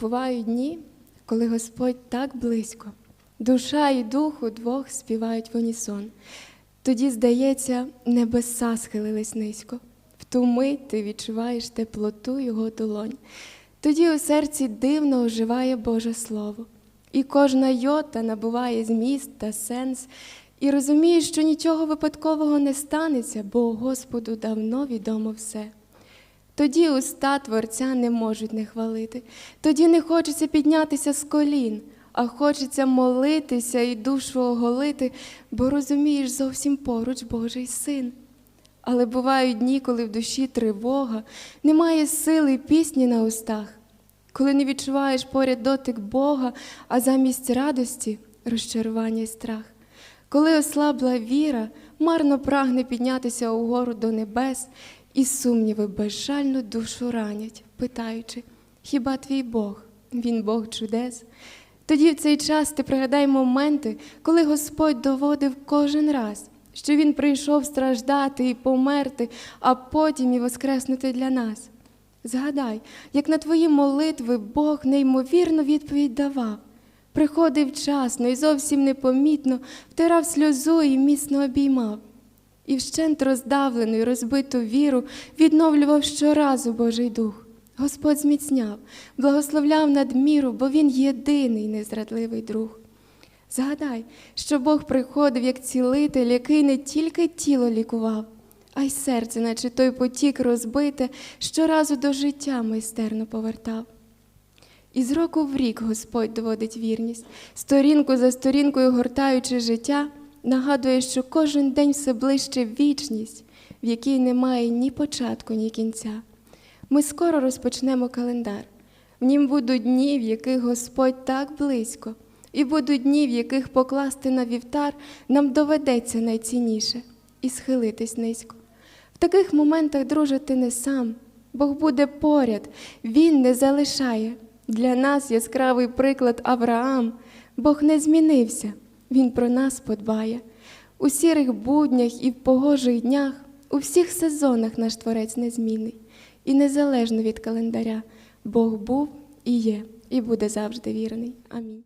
Бувають дні, коли Господь так близько, душа і дух удвох співають в унісон. Тоді, здається, небеса схилились низько. В ту мить ти відчуваєш теплоту його долонь. Тоді у серці дивно оживає Боже Слово, і кожна йота набуває зміст та сенс, і розумієш, що нічого випадкового не станеться, бо Господу давно відомо все. Тоді уста Творця не можуть не хвалити, тоді не хочеться піднятися з колін, а хочеться молитися і душу оголити, бо розумієш зовсім поруч Божий син. Але бувають дні, коли в душі тривога, немає сили пісні на устах, коли не відчуваєш поряд дотик Бога, а замість радості розчарування й страх. Коли ослабла віра, марно прагне піднятися угору до небес, і сумніви безжально душу ранять, питаючи, хіба твій Бог, він Бог чудес? Тоді в цей час ти пригадай моменти, коли Господь доводив кожен раз, що Він прийшов страждати і померти, а потім і воскреснути для нас. Згадай, як на твої молитви Бог неймовірно відповідь давав. Приходив вчасно і зовсім непомітно, втирав сльозу і міцно обіймав. І вщент роздавлену і розбиту віру відновлював щоразу Божий Дух. Господь зміцняв, благословляв надміру, бо Він єдиний незрадливий друг. Згадай, що Бог приходив як цілитель, який не тільки тіло лікував, а й серце, наче той потік розбите, щоразу до життя майстерно повертав. І з року в рік Господь доводить вірність, сторінку за сторінкою гортаючи життя, нагадує, що кожен день все ближче вічність, в якій немає ні початку, ні кінця. Ми скоро розпочнемо календар. В нім будуть дні, в яких Господь так близько, і будуть дні, в яких покласти на вівтар нам доведеться найцінніше і схилитись низько. В таких моментах, друже, ти не сам. Бог буде поряд, Він не залишає. Для нас яскравий приклад Авраам. Бог не змінився, Він про нас подбає. У сірих буднях і в погожих днях, у всіх сезонах наш Творець незмінний. І незалежно від календаря, Бог був і є, і буде завжди вірний. Амінь.